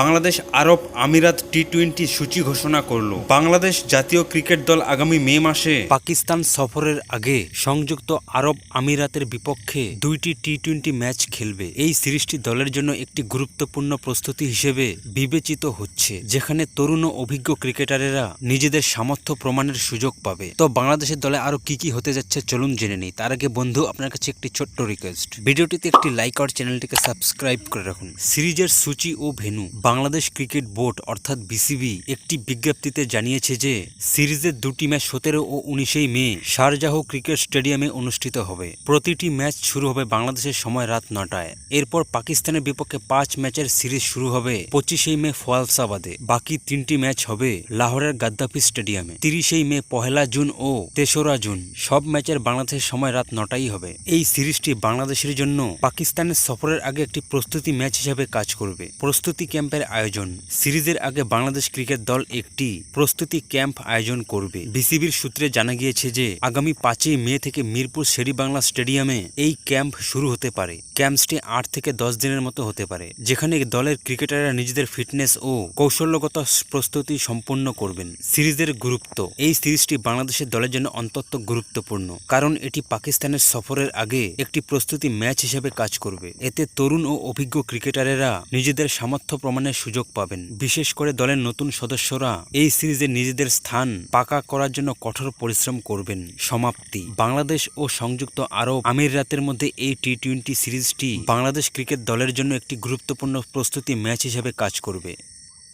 বাংলাদেশ আরব আমিরাত T twenty সূচি ঘোষণা করল। বাংলাদেশ জাতীয় ক্রিকেট দল আগামী মে মাসে পাকিস্তান সফরের আগে সংযুক্ত আরব আমিরাতের বিপক্ষে দুইটি টি টোয়েন্টি ম্যাচ খেলবে। এই সিরিজটি দলের জন্য একটি গুরুত্বপূর্ণ প্রস্তুতি হিসেবে বিবেচিত হচ্ছে, যেখানে তরুণ ও অভিজ্ঞ ক্রিকেটারেরা নিজেদের সামর্থ্য প্রমাণের সুযোগ পাবে। তো বাংলাদেশের দলে আরও কি কি হতে যাচ্ছে চলুন জেনে নিই। তার আগে বন্ধু, আপনার কাছে একটি ছোট্ট রিকোয়েস্ট ভিডিওটিতে একটি লাইক আর চ্যানেলটিকে সাবস্ক্রাইব করে রাখুন। সিরিজের সূচি ও ভেন্যু। বাংলাদেশ ক্রিকেট বোর্ড অর্থাৎ বিসিবি একটি বিজ্ঞপ্তিতে জানিয়েছে যে সিরিজের দুটি ম্যাচ সতেরো ও উনিশেই মে শারজাহ ক্রিকেট স্টেডিয়ামে অনুষ্ঠিত হবে। প্রতিটি ম্যাচ শুরু হবে বাংলাদেশের সময় রাত নটায়। এরপর পাকিস্তানের বিপক্ষে পাঁচ ম্যাচের সিরিজ শুরু হবে পঁচিশেই মে ফয়ালসাবাদে। বাকি তিনটি ম্যাচ হবে লাহোরের গাদ্দাফি স্টেডিয়ামে। তিরিশেই মে পহেলা জুন ও তেসরা জুন। সব ম্যাচের বাংলাদেশের সময় রাত নটাই হবে। এই সিরিজটি বাংলাদেশের জন্য পাকিস্তানের সফরের আগে একটি প্রস্তুতি ম্যাচ হিসেবে কাজ করবে। প্রস্তুতি ক্যাম্পের আয়োজন। সিরিজের আগে বাংলাদেশ ক্রিকেট দল একটি প্রস্তুতি ক্যাম্প আয়োজন করবে। বিসিবির সূত্রে জানা গিয়েছে যে, আগামী পাঁচই মে থেকে মিরপুর শেরি বাংলা স্টেডিয়ামে এই ক্যাম্প শুরু হতে পারে। ক্যাম্পসটি আট থেকে দশ দিনের মতো হতে পারে, যেখানে দলের ক্রিকেটাররা নিজেদের ফিটনেস ও কৌশলগত প্রস্তুতি সম্পন্ন করবেন। সিরিজের গুরুত্ব। এই সিরিজটি বাংলাদেশের দলের জন্য অন্তত গুরুত্বপূর্ণ, কারণ এটি পাকিস্তানের সফরের আগে একটি প্রস্তুতি ম্যাচ হিসেবে কাজ করবে। এতে তরুণ ও অভিজ্ঞ ক্রিকেটারেরা নিজেদের সামর্থ্য প্রমাণের সুযোগ পাবেন। বিশেষ করে দলের নতুন সদস্যরা এই সিরিজে নিজেদের স্থান পাকা করার জন্য কঠোর পরিশ্রম করবেন। সমাপ্তি। বাংলাদেশ ও সংযুক্ত আরব আমিরাতের মধ্যে এই টি টোয়েন্টি সিরিজটি বাংলাদেশ ক্রিকেট দলের জন্য একটি গুরুত্বপূর্ণ প্রস্তুতি ম্যাচ হিসেবে কাজ করবে।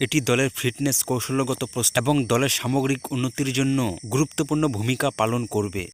এটি দলের ফিটনেস কৌশলগত প্রস্তুতি এবং দলের সামগ্রিক উন্নতির জন্য গুরুত্বপূর্ণ ভূমিকা পালন করবে।